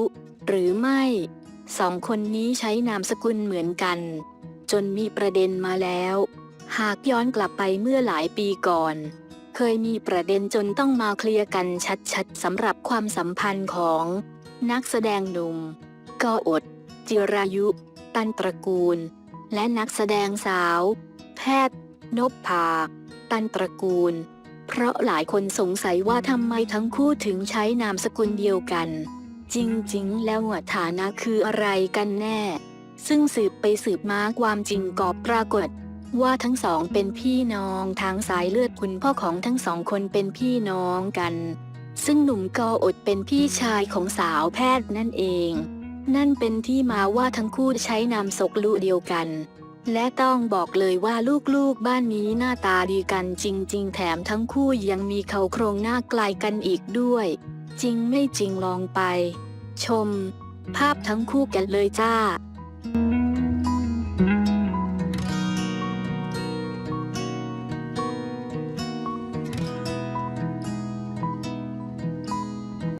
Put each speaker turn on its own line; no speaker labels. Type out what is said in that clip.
รู้หรือไม่สองคนนี้ใช้นามสกุลเหมือนกัน จนมีประเด็นมาแล้ว หากย้อนกลับไปเมื่อหลายปีก่อน เคยมีประเด็นจนต้องมาเคลียร์กันชัดๆสำหรับความสัมพันธ์ของนักแสดงหนุ่มกออด จิรายุ ตันตระกูล และนักแสดงสาว แพทย์ นพภา ตันตระกูล เพราะหลายคนสงสัยว่าทำไมทั้งคู่ถึงใช้นามสกุลเดียวกัน จริงๆ แล้วหัวฐานะคืออะไรกันแน่ ซึ่งสืบไปสืบมาความจริงก็ปรากฏ ว่าทั้งสองเป็นพี่น้องทางสายเลือดคุณพ่อของทั้งสองคนเป็นพี่น้องกัน ซึ่งหนุ่มกออดเป็นพี่ชายของสาวแพทย์นั่นเอง นั่นเป็นที่มาว่าทั้งคู่ใช้นามสกลุเดียวกัน และต้องบอกเลยว่าลูกๆบ้านนี้หน้าตาดีกันจริง ๆ แถมทั้งคู่ยังมีเขาโครงหน้าไกลกันอีกด้วย จริงไม่จริงลองไป ชม ภาพทั้งคู่กันเลยจ้า